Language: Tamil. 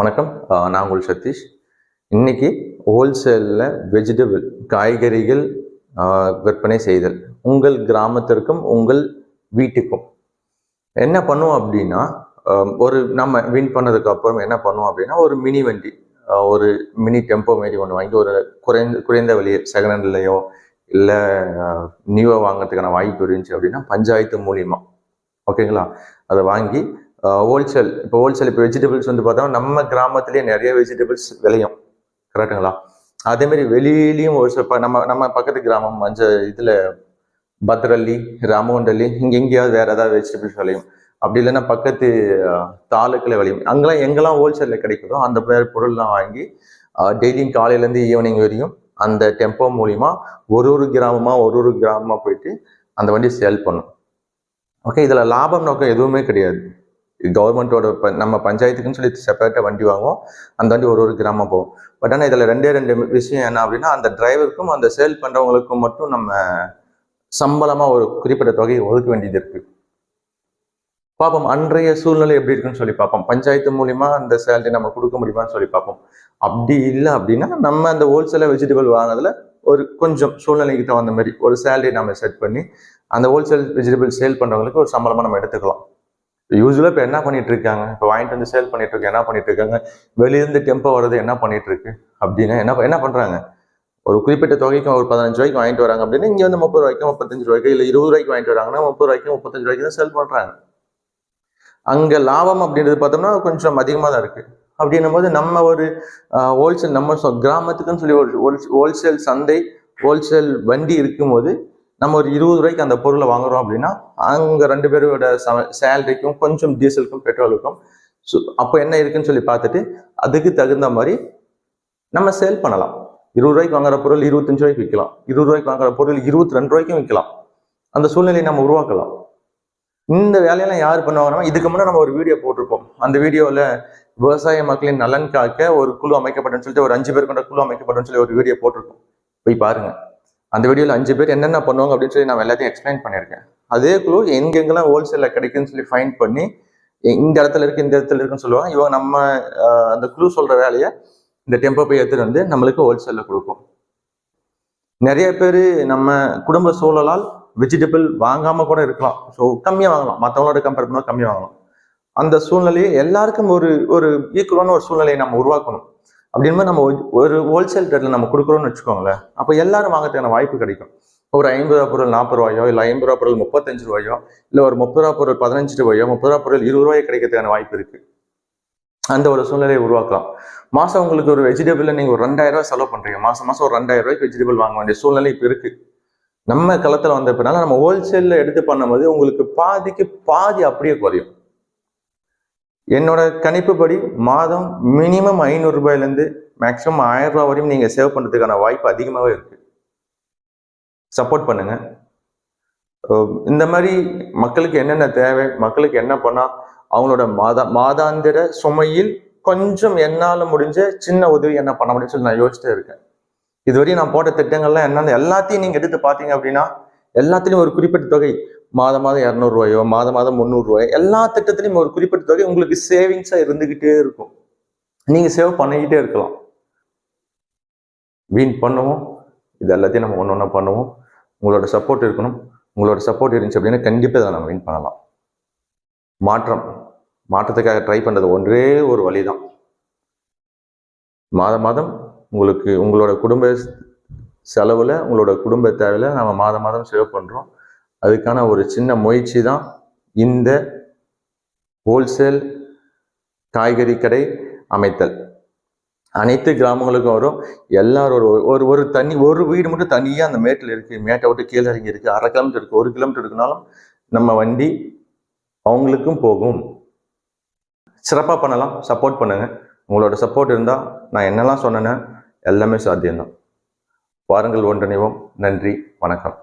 வணக்கம். நான் உங்கள் சதீஷ். இன்னைக்கு ஹோல்சேலில் வெஜிடபிள் காய்கறிகள் விற்பனை செய்தல். உங்கள் கிராமத்திற்கும் உங்கள் வீட்டுக்கும் என்ன பண்ணுவோம் அப்படின்னா ஒரு நம்ம வின் பண்ணதுக்கு அப்புறம் என்ன பண்ணுவோம் அப்படின்னா ஒரு மினி வண்டி ஒரு மினி டெம்போ மாரி ஒன்று வாங்கி ஒரு குறைந்த குறைந்த விலையை செகண்ட் ஹேண்ட்லேயோ இல்லை நியூவாக வாங்குறதுக்கான வாய்ப்பு இருந்துச்சு அப்படின்னா பஞ்சாயத்து மூலியமாக ஓகேங்களா? அதை வாங்கி ஹோல்சேல் இப்போ ஹோல்சேல் இப்போ வெஜிடபிள்ஸ் வந்து பார்த்தா நம்ம கிராமத்திலே நிறைய வெஜிடபிள்ஸ் விளையும். கரெக்டுங்களா அதேமாரி வெளியிலையும் ஒரு சில நம்ம நம்ம பக்கத்து கிராமம் மஞ்ச இதில் பத்ரல்லி ராமகுண்டல்லி இங்கே எங்கேயாவது வேற ஏதாவது வெஜிடபிள்ஸ் விளையும். அப்படி இல்லைன்னா பக்கத்து தாலுக்கில் விளையும். அங்கெல்லாம் எங்கெல்லாம் ஹோல்சேலில் கிடைக்குதோ அந்த மாதிரி பொருள்லாம் வாங்கி டெய்லியும் காலையிலேருந்து ஈவினிங் வரையும் அந்த டெம்போ மூலிமா ஒரு ஒரு கிராமமாக ஒரு ஒரு கிராமமாக போயிட்டு அந்த வண்டி சேல் பண்ணும். ஓகே இதில் லாபம் நோக்கம் எதுவுமே கிடையாது. கவர்மெண்ட்டோட ப நம்ம பஞ்சாயத்துக்குன்னு சொல்லி செப்பரேட்டாக வண்டி வாங்குவோம். அந்த வண்டி ஒரு ஒரு கிராமம் போகும். பட் ஆனால் இதில் ரெண்டே ரெண்டு விஷயம் என்ன அப்படின்னா அந்த டிரைவருக்கும் அந்த சேல் பண்ணுறவங்களுக்கும் மட்டும் நம்ம சம்பளமாக ஒரு குறிப்பிட்ட தொகையை ஒதுக்க வேண்டியது இருக்கு. பார்ப்போம் அன்றைய சூழ்நிலை எப்படி இருக்குன்னு சொல்லி பார்ப்போம். பஞ்சாயத்து மூலிமா அந்த சேலரி நம்ம கொடுக்க முடியுமான்னு சொல்லி பார்ப்போம். அப்படி இல்லை அப்படின்னா நம்ம அந்த ஹோல்சேலாக வெஜிடபிள் வாங்கினதுல ஒரு கொஞ்சம் சூழ்நிலைக்கு தகுந்த மாதிரி ஒரு சேலரி நம்ம செட் பண்ணி அந்த ஹோல்சேல் வெஜிடபிள் சேல் பண்ணுறவங்களுக்கு ஒரு சம்பளமாக நம்ம எடுத்துக்கலாம். யூஸ்வலாக இப்போ என்ன பண்ணிட்டு இருக்காங்க இப்போ வாங்கிட்டு வந்து சேல் பண்ணிட்டு இருக்க என்ன பண்ணிட்டு இருக்காங்க வெளியிருந்து டெம்போ வர்றது என்ன பண்ணிட்டு இருக்கு அப்படின்னா என்ன என்ன பண்றாங்க? ஒரு குறிப்பிட்ட தொகைக்கு ஒரு பதினஞ்சு ரூபாய்க்கு வாங்கிட்டு வராங்க அப்படின்னா இங்கே வந்து முப்பது ரூபாய்க்கு முப்பத்தஞ்சு ரூபாய்க்கு இல்லை இருபது ரூபாய்க்கு வாங்கிட்டு வராங்கன்னா முப்பது ரூபாய்க்கு முப்பத்தஞ்சு ரூபாய்க்கு தான் சேல் பண்ணுறாங்க அங்கே லாபம் அப்படின்றது பார்த்தோம்னா கொஞ்சம் அதிகமாக தான் இருக்கு. அப்படின்னும் போது நம்ம ஒரு ஹோல்சேல் நம்ம கிராமத்துக்குன்னு சொல்லி ஒரு ஹோல்சேல் சந்தை ஹோல்சேல் வண்டி இருக்கும்போது நம்ம ஒரு இருபது ரூபாய்க்கு அந்த பொருளை வாங்குறோம் அப்படின்னா அங்க ரெண்டு பேரோட சேலரிக்கும் கொஞ்சம் டீசலுக்கும் பெட்ரோலுக்கும் ஸோ அப்போ என்ன இருக்குன்னு சொல்லி பார்த்துட்டு அதுக்கு தகுந்த மாதிரி நம்ம சேல் பண்ணலாம். இருபது ரூபாய்க்கு வாங்குற பொருள் இருபத்தஞ்சு ரூபாய்க்கு விற்கலாம். இருபது ரூபாய்க்கு வாங்குற பொருள் இருபத்தி ரெண்டு ரூபாய்க்கும் விற்கலாம். அந்த சூழ்நிலையை நம்ம உருவாக்கலாம். இந்த வேலையெல்லாம் யார் பண்ணுவாங்கன்னா இதுக்கு முன்னாடி நம்ம ஒரு வீடியோ போட்டிருப்போம். அந்த வீடியோவில் விவசாய மக்களின் நலன் காக்க ஒரு குழு அமைக்கப்பட்டன்னு சொல்லிட்டு ஒரு அஞ்சு பேர் கொண்ட குழு அமைக்கப்பட்டன்னு சொல்லி ஒரு வீடியோ போட்டிருக்கோம் போய் பாருங்கள் அந்த வீடியோவில் அஞ்சு பேர் என்னென்ன பண்ணுவாங்க அப்படின்னு சொல்லி நான் எல்லாத்தையும் எக்ஸ்பிளைன் பண்ணியிருக்கேன். அதே குழு எங்கெங்கெல்லாம் ஹோல்சேலில் கிடைக்குன்னு சொல்லி ஃபைன் பண்ணி இந்த இடத்துல இருக்கு இந்த இடத்துல இருக்குன்னு சொல்லுவாங்க. இவங்க நம்ம அந்த குழு சொல்கிற வேலையை இந்த டெம்போ போய் எடுத்துகிட்டு வந்து நம்மளுக்கு ஹோல்சேலில் கொடுக்கும். நிறைய பேர் நம்ம குடும்ப சூழலால் வெஜிடபிள் வாங்காமல் கூட இருக்கலாம். ஸோ கம்மியாக வாங்கலாம். மற்றவங்களோட கம்பேர் பண்ணால் கம்மியாக வாங்கலாம். அந்த சூழ்நிலையை எல்லாருக்கும் ஒரு ஒரு ஈக்குவலான ஒரு சூழ்நிலையை நம்ம உருவாக்கணும். அப்படின்னு நம்ம ஒரு- ஹோல்சேல் ரேட்டில் நம்ம கொடுக்குறோம்னு வச்சுக்கோங்களேன் அப்போ எல்லாரும் வாங்கறதுக்கான வாய்ப்பு கிடைக்கும். ஒரு ஐம்பது ரூபா பொருள் நாற்பது ரூபாயோ இல்லை ஐம்பது ரூபா பொருள் முப்பத்தஞ்சு ரூபாயோ இல்லை ஒரு முப்பது ரூபா பொருள் பதினஞ்சு ரூபாயோ முப்பது ரூபா பொருள் இருபது ரூபாய் கிடைக்கிறதுக்கான வாய்ப்பு இருக்கு. அந்த ஒரு சூழ்நிலையை உருவாக்கலாம். மாசம் உங்களுக்கு ஒரு வெஜிடபிள் நீங்க ஒரு ரெண்டாயிரம் ரூபாய் செலவு பண்றீங்க. மாசம் மாசம் ஒரு ரெண்டாயிரம் ரூபாய்க்கு வெஜிடபிள் வாங்க வேண்டிய சூழ்நிலை இப்போ இருக்கு. நம்ம களத்துல வந்தப்பனால நம்ம ஹோல்சேல்ல எடுத்து பண்ணும்போது உங்களுக்கு பாதிக்கு பாதி அப்படியே குறையும். என்னோட கணிப்புப்படி மாதம் மினிமம் ஐநூறுரூபாயிலேருந்து மேக்ஸிமம் ஆயிரம் ரூபாய் வரையும் நீங்கள் சேவ் பண்ணுறதுக்கான வாய்ப்பு அதிகமாகவே இருக்குது சப்போர்ட் பண்ணுங்கள் இந்த மாதிரி மக்களுக்கு என்னென்ன தேவை மக்களுக்கு என்ன பண்ணால் அவங்களோட மாதா மாதாந்திர சுமையில் கொஞ்சம் என்னால் முடிஞ்ச சின்ன உதவி என்ன பண்ண முடியும்னு சொல்லி நான் யோசிச்சுட்டே இருக்கேன். இதுவரையும் நான் போட்ட திட்டங்கள்லாம் என்னென்ன எல்லாத்தையும் நீங்கள் எடுத்து பார்த்தீங்க அப்படின்னா எல்லாத்துலேயும் ஒரு குறிப்பிட்ட தொகை மாதம் மாதம் இரநூறுவாயோ மாதம் மாதம் முந்நூறுரூவாயோ எல்லா திட்டத்திலையும் ஒரு குறிப்பிட்ட தொகை உங்களுக்கு சேவிங்ஸாக இருந்துக்கிட்டே இருக்கும். நீங்கள் சேவ் பண்ணிக்கிட்டே இருக்கலாம். வீண் பண்ணுவோம். இது எல்லாத்தையும் நம்ம ஒன்று ஒன்றா பண்ணுவோம். உங்களோட சப்போர்ட் இருக்கணும். உங்களோட சப்போர்ட் இருந்துச்சு அப்படின்னா கண்டிப்பாக இதை நம்ம வின் பண்ணலாம். மாற்றம். மாற்றத்துக்காக ட்ரை பண்ணுறது ஒன்றே ஒரு வழி தான் மாதம் மாதம் உங்களுக்கு உங்களோட குடும்ப செலவில் உங்களோட குடும்ப தேவையில் நம்ம மாதம் மாதம் சேவ் பண்ணுறோம் அதுக்கான ஒரு சின்ன முயற்சி தான் இந்த ஹோல்சேல் காய்கறி கடை அமைத்தல். அனைத்து கிராமங்களுக்கும் வரும். எல்லாரும் ஒரு ஒரு ஒரு தனி ஒரு வீடு மட்டும் தனியாக அந்த மேட்டில் இருக்குது மேட்டை விட்டு கீழே இறங்கி இருக்குது அரை கிலோமீட்டர் இருக்குது ஒரு கிலோமீட்டர் இருக்குனாலும் நம்ம வண்டி அவங்களுக்கும் போகும். சிறப்பாக பண்ணலாம். சப்போர்ட் பண்ணுங்கள் உங்களோட சப்போர்ட் இருந்தால் நான் என்னெல்லாம் சொன்னேனோ எல்லாமே சாத்தியம்தான். வாருங்கள் ஒன்றிணைவோம். நன்றி. வணக்கம்.